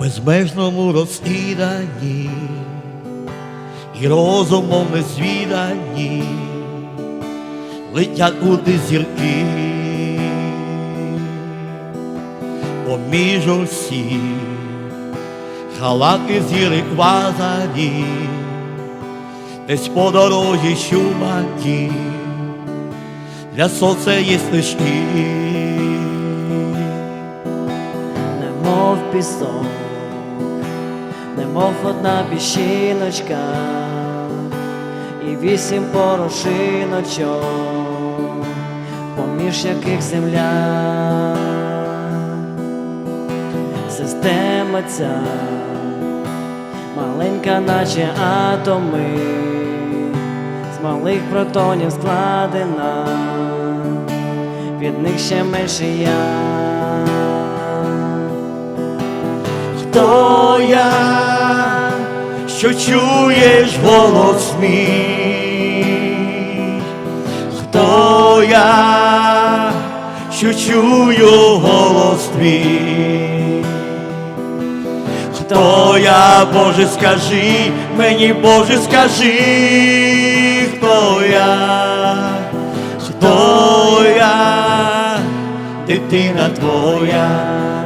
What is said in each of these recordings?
безмежному розкиданні і розумом незвідані летять куди зірки, поміж усіх галактик зіри квазарі, десь по дорозі чумаки, для сонця є стежки. Немов пісок, немов одна піщиночка і вісім порошиночок, поміж яких земля, система ця маленька, наче атоми, з малих протонів складена, від них ще менше я. Хто я, що чуєш голос мій? Хто я, що чую голос твій? Хто я, Боже, скажи, мені, Боже, скажи, хто я, хто я, дитина твоя,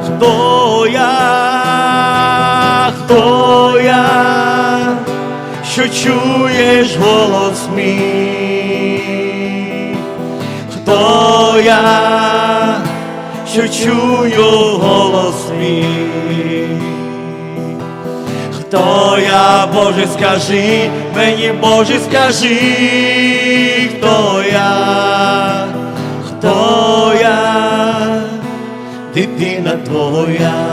хто я, хто я, що чуєш голос мій, хто я, що чую голос мій. Хто я, Боже, скажи, мені, Боже, скажи, хто я, хто я, дитина твоя.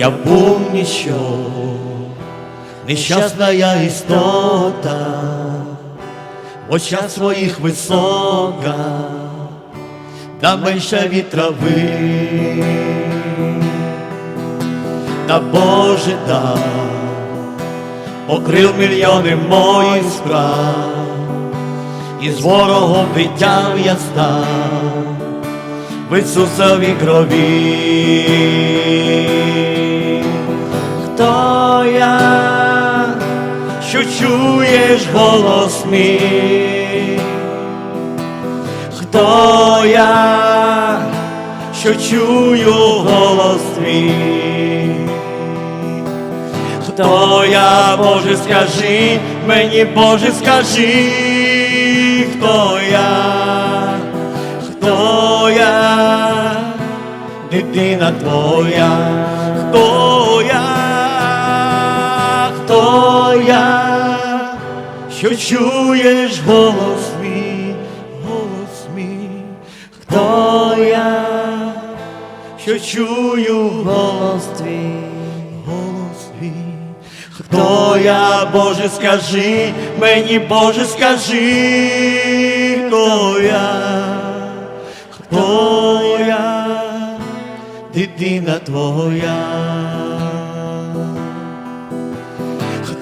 Я був ніщо, нещасна я істота, в очах своїх висока, та менша від трави та Боже дав, покрив мільйони моїх справ, і з ворогом витяв я став в Ісусовій крові. Голос мій? Хто я, що чую голос твій? Хто я, Боже, скажи, мені, Боже, скажи, хто я, хто я, дитина твоя, хто я, хто я, що чуєш голос мій, голос мій, хто я, що чую голос твій. голос твій. Хто я, Боже, скажи, мені, Боже, скажи, хто я, хто я, дитина твоя.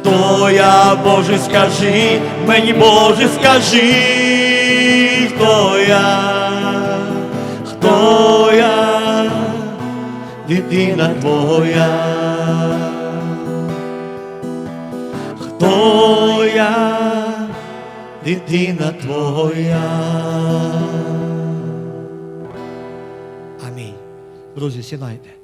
Хто я, Боже, скажи, мені, Боже, скажи, хто я, хто я, дитина твоя. Хто я, дитина твоя. Амінь. Друзі, сідайте.